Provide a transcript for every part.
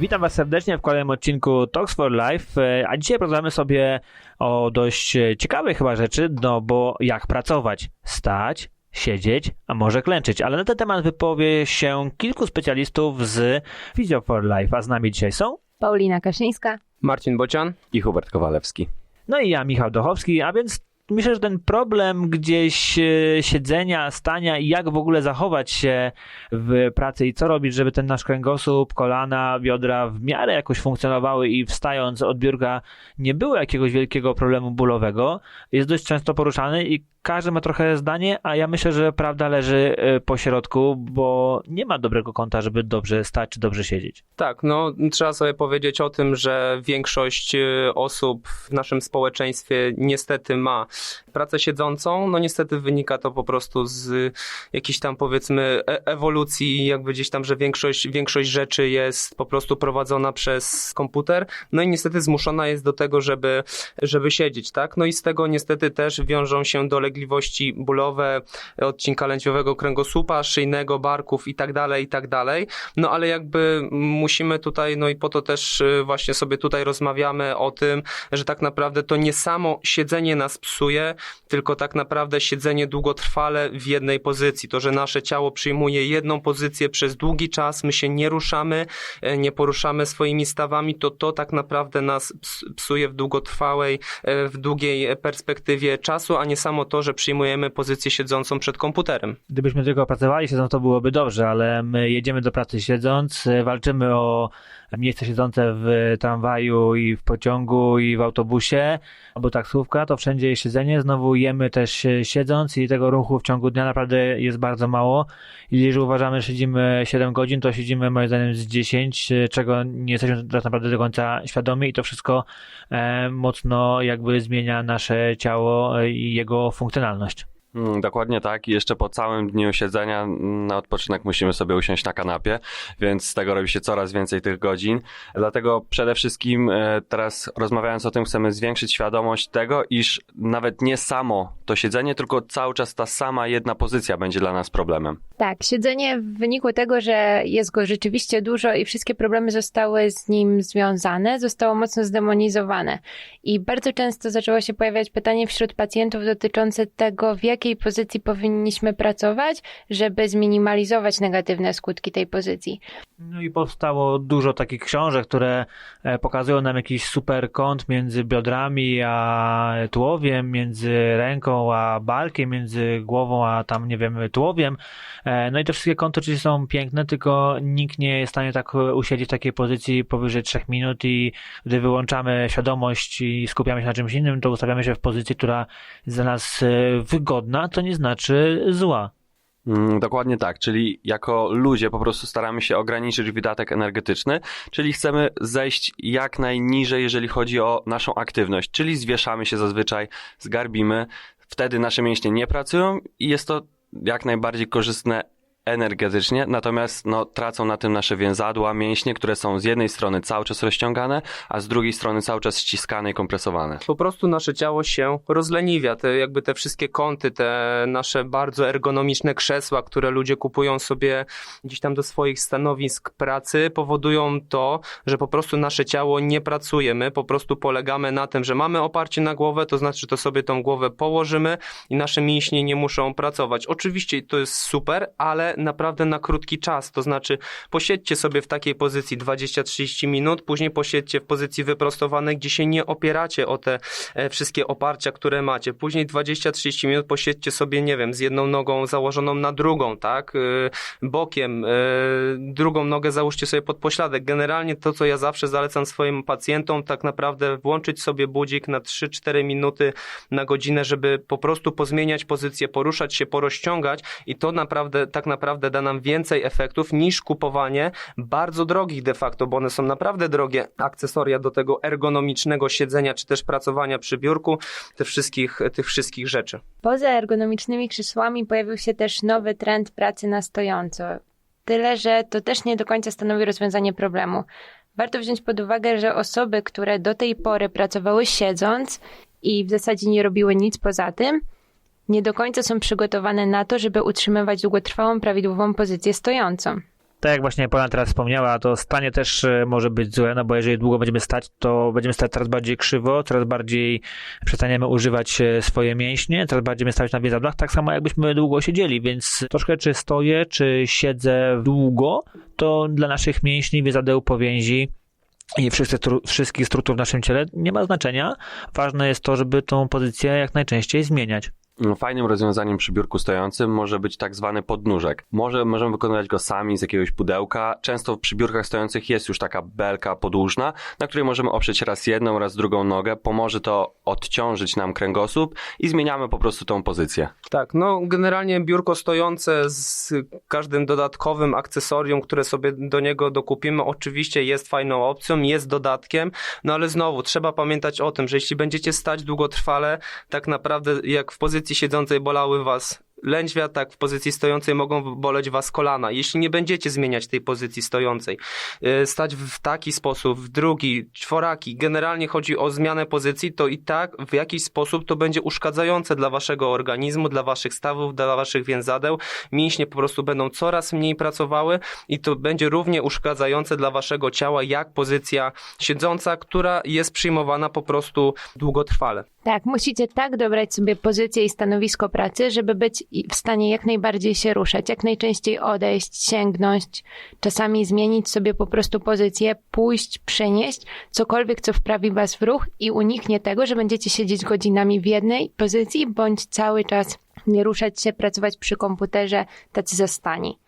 Witam Was serdecznie w kolejnym odcinku Talks for Life, e, a dzisiaj porozmawiamy sobie o dość e, ciekawej chyba rzeczy, no bo jak pracować? Stać, siedzieć, a może klęczyć, ale na ten temat wypowie się kilku specjalistów z Physio for Life, a z nami dzisiaj są Paulina Kaszyńska. Marcin Bocian i Hubert Kowalewski. no i ja, Michał Dochowski, a więc myślę, że ten problem gdzieś e, siedzenia, stania i jak w ogóle zachować się w pracy i co robić, żeby ten nasz kręgosłup, kolana, biodra w miarę jakoś funkcjonowały i wstając od biurka nie było jakiegoś wielkiego problemu bólowego, jest dość często poruszany i każdy ma trochę zdanie, a ja myślę, że prawda leży e, po środku, bo nie ma dobrego kąta, żeby dobrze stać czy dobrze siedzieć. Tak, no trzeba sobie powiedzieć o tym, że większość y, osób w naszym społeczeństwie niestety ma pracę siedzącą. No niestety wynika to po prostu z jakiejś tam powiedzmy e- ewolucji, jakby gdzieś tam, że większość, większość rzeczy jest po prostu prowadzona przez komputer. No i niestety zmuszona jest do tego, żeby, żeby siedzieć, tak? No i z tego niestety też wiążą się dolegliwości bólowe odcinka lędźwiowego kręgosłupa, szyjnego, barków i tak dalej, i tak dalej. No ale jakby musimy tutaj, no i po to też y, właśnie sobie tutaj rozmawiamy o tym, że tak naprawdę to nie samo siedzenie nas psuje, tylko tak naprawdę siedzenie długotrwale w jednej pozycji. To, że nasze ciało przyjmuje jedną pozycję przez długi czas, my się nie ruszamy, e, nie poruszamy swoimi stawami, to to tak naprawdę nas ps- psuje w długotrwałej, e, w długiej perspektywie czasu, a nie samo to, że przyjmujemy pozycję siedzącą przed komputerem. Gdybyśmy tylko pracowali siedząc, to byłoby dobrze, ale my jedziemy do pracy siedząc, e, walczymy o miejsce siedzące w tramwaju i w pociągu i w autobusie, albo taksówka, to wszędzie jest siedzenie, znowu jemy też e, siedząc i tego ruchu w ciągu dnia naprawdę jest bardzo mało. Jeżeli uważamy, że siedzimy 7 godzin, to siedzimy moim zdaniem z 10, e, czego nie jesteśmy tak naprawdę do końca świadomi i to wszystko e, mocno jakby zmienia nasze ciało i jego funkcjonalność. Mm, Dokładnie tak. I jeszcze po całym dniu siedzenia mm, na odpoczynek musimy sobie usiąść na kanapie, więc z tego robi się coraz więcej tych godzin. Dlatego przede wszystkim e, teraz rozmawiając o tym, chcemy zwiększyć świadomość tego, iż nawet nie samo to siedzenie, tylko cały czas ta sama jedna pozycja będzie dla nas problemem. Tak, siedzenie w wyniku tego, że jest go rzeczywiście dużo i wszystkie problemy zostały z nim związane, zostało mocno zdemonizowane. I bardzo często zaczęło się pojawiać pytanie wśród pacjentów dotyczące tego, w jakiej pozycji powinniśmy pracować, żeby zminimalizować negatywne skutki tej pozycji. No i powstało dużo takich książek, które e, pokazują nam jakiś super kąt między biodrami a tułowiem, między ręką a barkiem, między głową a tam, nie wiem, tułowiem. E, No i te wszystkie kąty oczywiście są piękne, tylko nikt nie jest w stanie tak usiedzieć w takiej pozycji powyżej 3 minut i gdy wyłączamy świadomość i skupiamy się na czymś innym, to ustawiamy się w pozycji, która jest dla nas e, wygodna, to nie znaczy zła. Mm, Dokładnie tak, czyli jako ludzie po prostu staramy się ograniczyć wydatek energetyczny, czyli chcemy zejść jak najniżej, jeżeli chodzi o naszą aktywność, czyli zwieszamy się zazwyczaj, zgarbimy, wtedy nasze mięśnie nie pracują i jest to jak najbardziej korzystne energetycznie, natomiast no, tracą na tym nasze więzadła, mięśnie, które są z jednej strony cały czas rozciągane, a z drugiej strony cały czas ściskane i kompresowane. Po prostu nasze ciało się rozleniwia. Te, jakby te wszystkie kąty, te nasze bardzo ergonomiczne krzesła, które ludzie kupują sobie gdzieś tam do swoich stanowisk pracy, powodują to, że po prostu nasze ciało nie pracuje. My po prostu polegamy na tym, że mamy oparcie na głowę, to znaczy, że to sobie tą głowę położymy i nasze mięśnie nie muszą pracować. Oczywiście to jest super, ale naprawdę na krótki czas. To znaczy, posiedźcie sobie w takiej pozycji 20-30 minut, później posiedźcie w pozycji wyprostowanej, gdzie się nie opieracie o te e, wszystkie oparcia, które macie. Później 20-30 minut posiedźcie sobie, nie wiem, z jedną nogą założoną na drugą, tak, y, bokiem, y, drugą nogę załóżcie sobie pod pośladek. Generalnie to, co ja zawsze zalecam swoim pacjentom, tak naprawdę włączyć sobie budzik na 3-4 minuty na godzinę, żeby po prostu pozmieniać pozycję, poruszać się, porozciągać i to naprawdę, tak naprawdę da nam więcej efektów niż kupowanie bardzo drogich de facto, bo one są naprawdę drogie akcesoria do tego ergonomicznego siedzenia, czy też pracowania przy biurku, tych wszystkich, tych wszystkich rzeczy. Poza ergonomicznymi krzesłami pojawił się też nowy trend pracy na stojąco. Tyle, że to też nie do końca stanowi rozwiązanie problemu. Warto wziąć pod uwagę, że osoby, które do tej pory pracowały siedząc i w zasadzie nie robiły nic poza tym, nie do końca są przygotowane na to, żeby utrzymywać długotrwałą, prawidłową pozycję stojącą. Tak jak właśnie Pana teraz wspomniała, to stanie też e, może być złe, no bo jeżeli długo będziemy stać, to będziemy stać coraz bardziej krzywo, coraz bardziej przestaniemy używać e, swoje mięśnie, coraz bardziej będziemy stać na więzadłach, tak samo jakbyśmy długo siedzieli, więc troszkę czy stoję, czy siedzę długo, to dla naszych mięśni, więzadeł, powięzi i wszystkich, wszystkich struktur w naszym ciele nie ma znaczenia. Ważne jest to, żeby tą pozycję jak najczęściej zmieniać. Fajnym rozwiązaniem przy biurku stojącym może być tak zwany podnóżek. Może, możemy wykonywać go sami z jakiegoś pudełka. Często przy biurkach stojących jest już taka belka podłużna, na której możemy oprzeć raz jedną, raz drugą nogę. Pomoże to odciążyć nam kręgosłup i zmieniamy po prostu tą pozycję. Tak, no generalnie biurko stojące z każdym dodatkowym akcesorium, które sobie do niego dokupimy, oczywiście jest fajną opcją, jest dodatkiem, no ale znowu trzeba pamiętać o tym, że jeśli będziecie stać długotrwale, tak naprawdę jak w pozycji siedzącej bolały was lędźwia, tak w pozycji stojącej mogą boleć was kolana. Jeśli nie będziecie zmieniać tej pozycji stojącej, yy, stać w taki sposób, w drugi, czworaki, generalnie chodzi o zmianę pozycji, to i tak w jakiś sposób to będzie uszkadzające dla waszego organizmu, dla waszych stawów, dla waszych więzadeł. Mięśnie po prostu będą coraz mniej pracowały i to będzie równie uszkadzające dla waszego ciała, jak pozycja siedząca, która jest przyjmowana po prostu długotrwale. Tak, musicie tak dobrać sobie pozycję i stanowisko pracy, żeby być w stanie jak najbardziej się ruszać, jak najczęściej odejść, sięgnąć, czasami zmienić sobie po prostu pozycję, pójść, przenieść, cokolwiek, co wprawi was w ruch i uniknie tego, że będziecie siedzieć godzinami w jednej pozycji, bądź cały czas nie ruszać się, pracować przy komputerze, tacy zastani.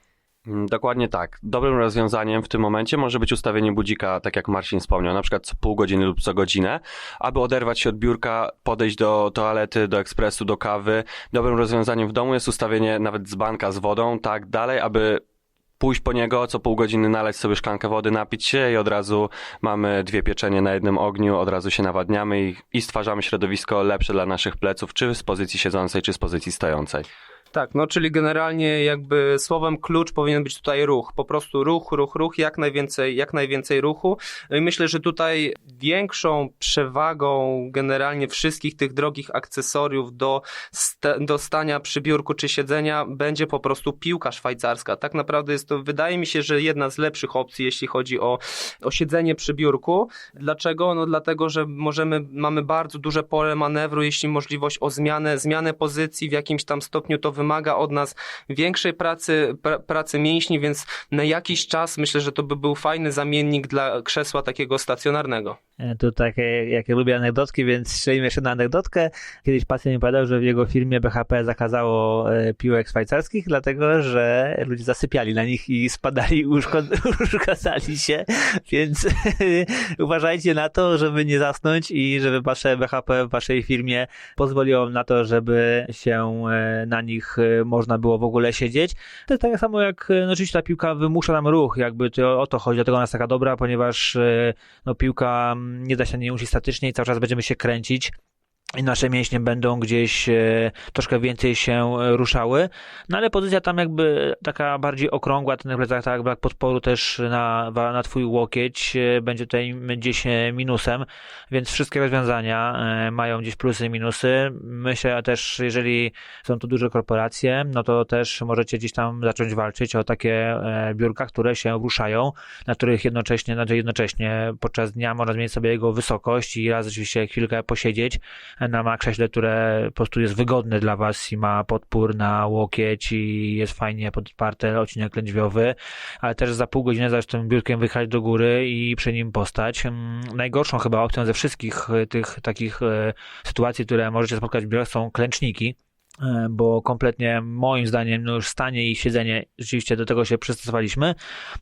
Mm, Dokładnie tak. Dobrym rozwiązaniem w tym momencie może być ustawienie budzika, tak jak Marcin wspomniał, na przykład co pół godziny lub co godzinę, aby oderwać się od biurka, podejść do toalety, do ekspresu, do kawy. Dobrym rozwiązaniem w domu jest ustawienie nawet dzbanka z wodą, tak dalej, aby pójść po niego, co pół godziny nalać sobie szklankę wody, napić się i od razu mamy dwie pieczenie na jednym ogniu, od razu się nawadniamy i, i stwarzamy środowisko lepsze dla naszych pleców, czy z pozycji siedzącej, czy z pozycji stojącej. Tak, no czyli generalnie jakby słowem klucz powinien być tutaj ruch. Po prostu ruch, ruch, ruch, jak najwięcej, jak najwięcej ruchu. No i myślę, że tutaj większą przewagą generalnie wszystkich tych drogich akcesoriów do, sta- do stania przy biurku czy siedzenia będzie po prostu piłka szwajcarska. Tak naprawdę jest to, wydaje mi się, że jedna z lepszych opcji, jeśli chodzi o, o siedzenie przy biurku. Dlaczego? No dlatego, że możemy, mamy bardzo duże pole manewru, jeśli możliwość o zmianę, zmianę pozycji w jakimś tam stopniu to wymaga od nas większej pracy, pra, pracy mięśni, więc na jakiś czas myślę, że to by był fajny zamiennik dla krzesła takiego stacjonarnego. E, Tu takie, jak ja lubię anegdotki, więc strzelimy jeszcze na anegdotkę. Kiedyś pacjent mi powiedział, że w jego firmie BHP zakazało e, piłek szwajcarskich, dlatego że ludzie zasypiali na nich i spadali uszkadzali się, więc uważajcie na to, żeby nie zasnąć i żeby wasze BHP w waszej firmie pozwoliło na to, żeby się e, na nich można było w ogóle siedzieć. To jest tak samo jak, no oczywiście ta piłka wymusza nam ruch, jakby to o to chodzi, dlatego ona jest taka dobra, ponieważ no, piłka nie da się na niej usiąść statycznie i cały czas będziemy się kręcić. I nasze mięśnie będą gdzieś e, troszkę więcej się e, ruszały. No ale pozycja tam jakby taka bardziej okrągła, ten plecak, tak, brak podporu też na, na twój łokieć e, będzie tutaj gdzieś minusem, więc wszystkie rozwiązania mają gdzieś plusy i minusy. Myślę też, jeżeli są to duże korporacje, no to też możecie gdzieś tam zacząć walczyć o takie biurka, które się ruszają, na których jednocześnie, znaczy jednocześnie podczas dnia można zmienić sobie jego wysokość i raz oczywiście chwilkę posiedzieć na krześle, które po prostu jest wygodne dla Was i ma podpór na łokieć i jest fajnie podparte, odcinek lędźwiowy, ale też za pół godziny zaś tym biurkiem wyjechać do góry i przy nim postać. Najgorszą chyba opcją ze wszystkich e, tych takich e, sytuacji, które możecie spotkać w biurach są klęczniki bo kompletnie moim zdaniem no już stanie i siedzenie rzeczywiście do tego się przystosowaliśmy,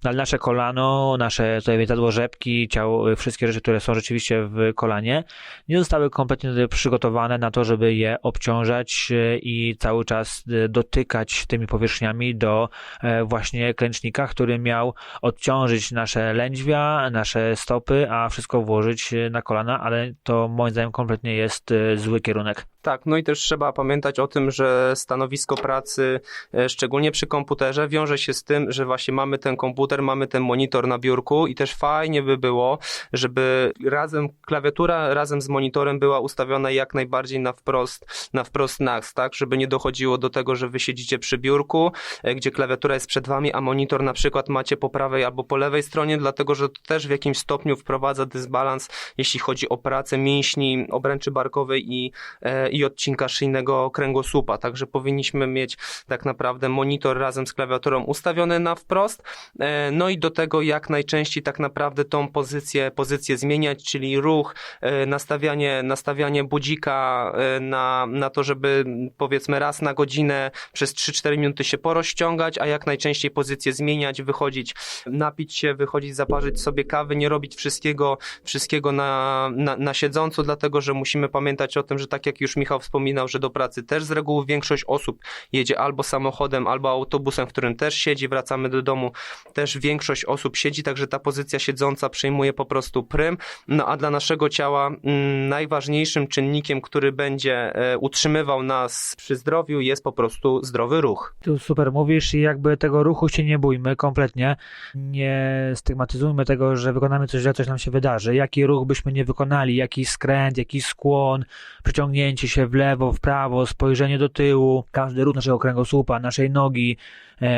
no ale nasze kolano, nasze tutaj więzadło rzepki, ciało, wszystkie rzeczy, które są rzeczywiście w kolanie, nie zostały kompletnie przygotowane na to, żeby je obciążać e, i cały czas e, dotykać tymi powierzchniami do e, właśnie klęcznika, który miał odciążyć nasze lędźwia, nasze stopy, a wszystko włożyć e, na kolana, ale to moim zdaniem kompletnie jest e, zły kierunek. Tak, no i też trzeba pamiętać o tym, że stanowisko pracy, e, szczególnie przy komputerze, wiąże się z tym, że właśnie mamy ten komputer, mamy ten monitor na biurku i też fajnie by było, żeby razem klawiatura razem z monitorem była ustawiona jak najbardziej na wprost, na wprost nas, tak, żeby nie dochodziło do tego, że wy siedzicie przy biurku, e, gdzie klawiatura jest przed wami, a monitor na przykład macie po prawej albo po lewej stronie, dlatego że to też w jakimś stopniu wprowadza dysbalans, jeśli chodzi o pracę mięśni obręczy barkowej i e, i odcinka szyjnego kręgosłupa. Także powinniśmy mieć tak naprawdę monitor razem z klawiaturą ustawiony na wprost. E, No i do tego jak najczęściej tak naprawdę tą pozycję, pozycję zmieniać, czyli ruch, e, nastawianie, nastawianie budzika e, na, na to, żeby powiedzmy raz na godzinę przez 3-4 minuty się porozciągać, a jak najczęściej pozycję zmieniać, wychodzić, napić się, wychodzić, zaparzyć sobie kawy, nie robić wszystkiego, wszystkiego na, na, na siedząco, dlatego że musimy pamiętać o tym, że tak jak już Michał wspominał, że do pracy też z reguły większość osób jedzie albo samochodem, albo autobusem, w którym też siedzi, wracamy do domu, też większość osób siedzi, także ta pozycja siedząca przejmuje po prostu prym, no a dla naszego ciała mm, najważniejszym czynnikiem, który będzie e, utrzymywał nas przy zdrowiu jest po prostu zdrowy ruch. Tu super mówisz i jakby tego ruchu się nie bójmy kompletnie. Nie stygmatyzujmy tego, że wykonamy coś źle, coś nam się wydarzy. Jaki ruch byśmy nie wykonali, jaki skręt, jaki skłon, przeciągnięcie się w lewo, w prawo, spojrzenie do tyłu, każdy ruch naszego kręgosłupa, naszej nogi,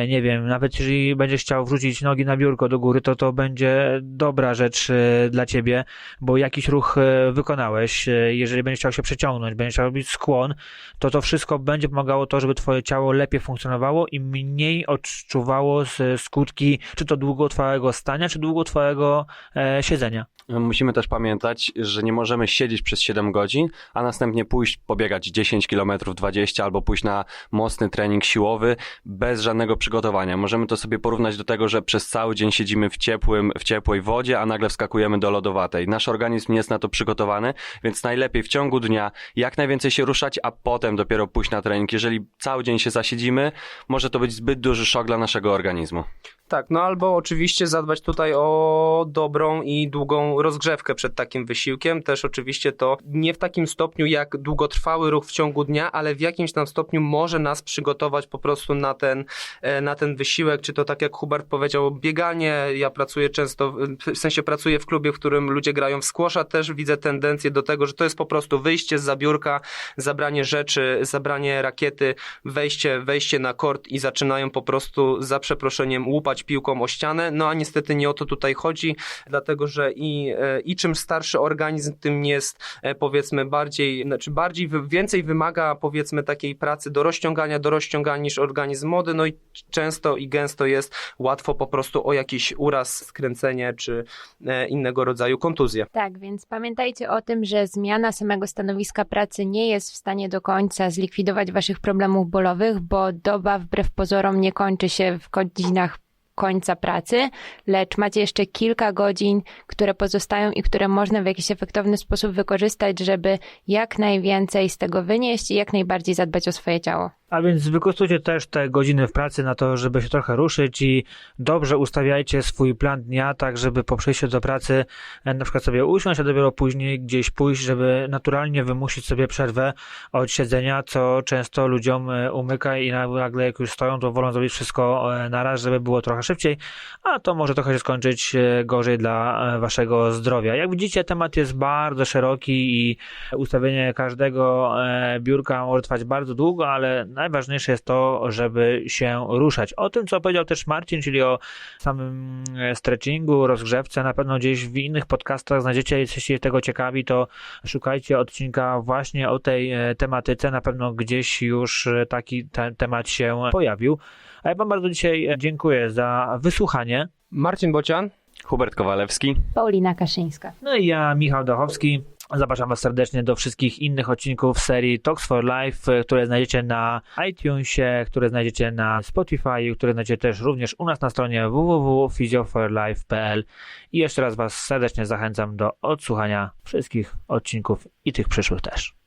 nie wiem, nawet jeżeli będziesz chciał wrzucić nogi na biurko do góry, to to będzie dobra rzecz e, dla ciebie, bo jakiś ruch e, wykonałeś. E, Jeżeli będziesz chciał się przeciągnąć, będziesz chciał robić skłon, to to wszystko będzie pomagało to, żeby twoje ciało lepiej funkcjonowało i mniej odczuwało skutki czy to długotrwałego stania, czy długotrwałego e, siedzenia. Musimy też pamiętać, że nie możemy siedzieć przez 7 godzin, a następnie pójść pobiegać 10 km, 20 albo pójść na mocny trening siłowy bez żadnego przygotowania. Możemy to sobie porównać do tego, że przez cały dzień siedzimy w, ciepłym, w ciepłej wodzie, a nagle wskakujemy do lodowatej. Nasz organizm nie jest na to przygotowany, więc najlepiej w ciągu dnia jak najwięcej się ruszać, a potem dopiero pójść na trening. Jeżeli cały dzień się zasiedzimy, może to być zbyt duży szok dla naszego organizmu. Tak, no albo oczywiście zadbać tutaj o dobrą i długą rozgrzewkę przed takim wysiłkiem. Też oczywiście to nie w takim stopniu jak długotrwały ruch w ciągu dnia, ale w jakimś tam stopniu może nas przygotować po prostu na ten, e, na ten wysiłek, czy to tak jak Hubert powiedział, bieganie. Ja pracuję często, w sensie pracuję w klubie, w którym ludzie grają w squasha, też widzę tendencję do tego, że to jest po prostu wyjście z zabiórka, zabranie rzeczy, zabranie rakiety, wejście, wejście na kort i zaczynają po prostu za przeproszeniem łupać piłką o ścianę. No a niestety nie o to tutaj chodzi, dlatego że i, e, i czym starszy organizm, tym jest e, powiedzmy bardziej, znaczy bardziej, więcej wymaga powiedzmy takiej pracy do rozciągania, do rozciągania niż organizm młody, no i często i gęsto jest łatwo po prostu o jakiś uraz, skręcenie czy e, innego rodzaju kontuzję. Tak, więc pamiętajcie o tym, że zmiana samego stanowiska pracy nie jest w stanie do końca zlikwidować waszych problemów bólowych, bo doba wbrew pozorom nie kończy się w godzinach końca pracy, lecz macie jeszcze kilka godzin, które pozostają i które można w jakiś efektowny sposób wykorzystać, żeby jak najwięcej z tego wynieść i jak najbardziej zadbać o swoje ciało. A więc wykorzystujcie też te godziny w pracy na to, żeby się trochę ruszyć i dobrze ustawiajcie swój plan dnia, tak żeby po przejściu do pracy e, na przykład sobie usiąść, a dopiero później gdzieś pójść, żeby naturalnie wymusić sobie przerwę od siedzenia, co często ludziom e, umyka i nagle jak już stoją, to wolą zrobić wszystko e, naraz, żeby było trochę szybciej, a to może trochę się skończyć gorzej dla waszego zdrowia. Jak widzicie, temat jest bardzo szeroki i ustawienie każdego biurka może trwać bardzo długo, ale najważniejsze jest to, żeby się ruszać. O tym, co powiedział też Marcin, czyli o samym e, stretchingu, rozgrzewce, na pewno gdzieś w innych podcastach znajdziecie, jeśli tego ciekawi, to szukajcie odcinka właśnie o tej e, tematyce, na pewno gdzieś już e, taki te, temat się pojawił. A ja wam bardzo dzisiaj dziękuję za wysłuchanie. Marcin Bocian. Hubert Kowalewski. Paulina Kaszyńska. No i ja, Michał Dachowski. Zapraszam Was serdecznie do wszystkich innych odcinków serii Talks for Life, e, które znajdziecie na iTunesie, które znajdziecie na Spotify, które znajdziecie też również u nas na stronie www.physioforlife.pl i jeszcze raz Was serdecznie zachęcam do odsłuchania wszystkich odcinków i tych przyszłych też.